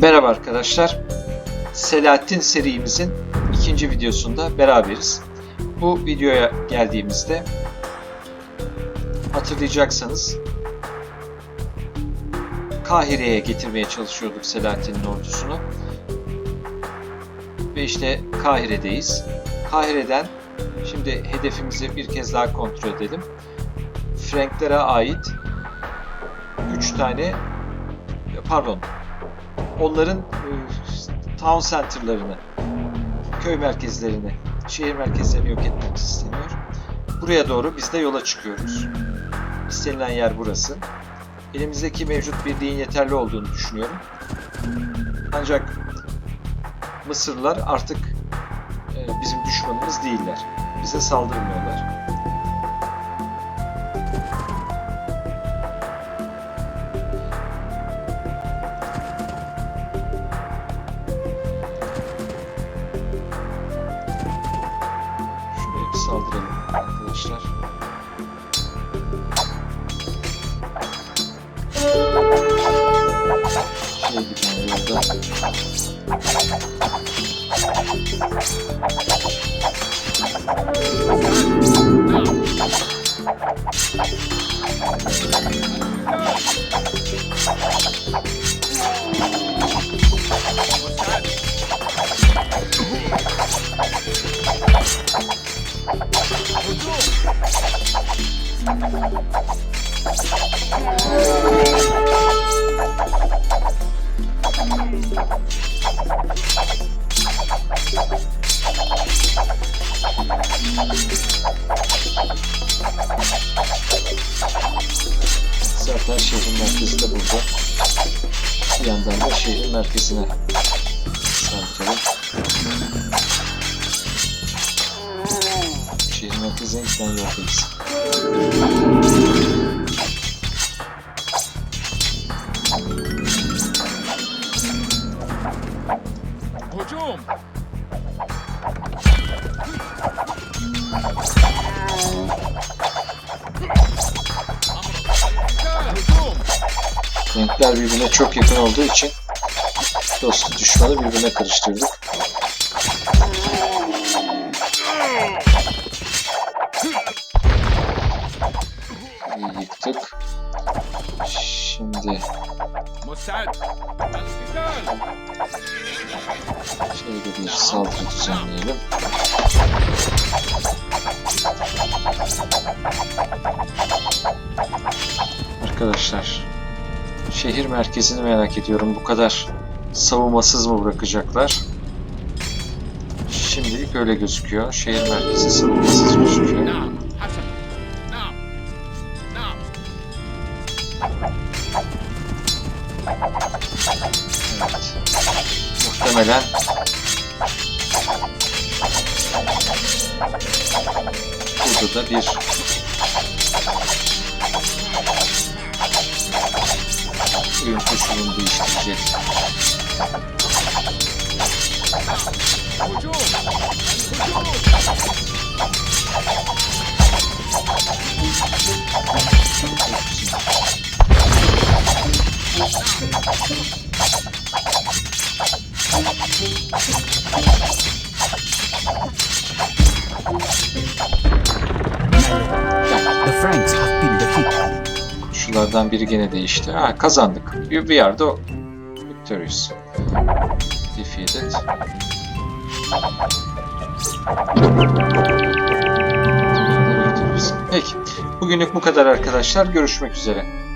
Merhaba arkadaşlar. Selahattin serimizin ikinci videosunda beraberiz. Bu videoya geldiğimizde hatırlayacaksanız Kahire'ye getirmeye çalışıyorduk Selahattin'in ordusunu. Ve işte Kahire'deyiz. Kahire'den şimdi hedefimizi bir kez daha kontrol edelim. Franklere ait 3 tane pardon onların e, town center'larını, köy merkezlerini, şehir merkezlerini yok etmemiz isteniyor. Buraya doğru biz de yola çıkıyoruz. İstenilen yer burası. Elimizdeki mevcut birliğin yeterli olduğunu düşünüyorum. Ancak Mısırlılar artık e, bizim düşmanımız değiller. Bize saldırmıyorlar. Arkadaşlar. Şey tane yolda. Zaten şehrin merkezi de burada. Bir yandan da şehrin merkezine saldıralım. Şehrin merkezine giden yoldayız. Hücum! Renkler birbirine çok yakın olduğu için dostu düşmanı birbirine karıştırdık. Yıktık. Şimdi şöyle bir saldırı düzenleyelim. Arkadaşlar şehir merkezini merak ediyorum. Bu kadar savunmasız mı bırakacaklar? Şimdilik öyle gözüküyor. Şehir merkezi savunmasız gözüküyor. Evet. Muhtemelen to tak jest. Wiem, że się mam wyjść gdzieś. Ujdziu! Ujdziu! Koşullardan biri gene değişti. Ha kazandık. Bir, yerde victorious. Defeated. Peki. Bugünlük bu kadar arkadaşlar. Görüşmek üzere.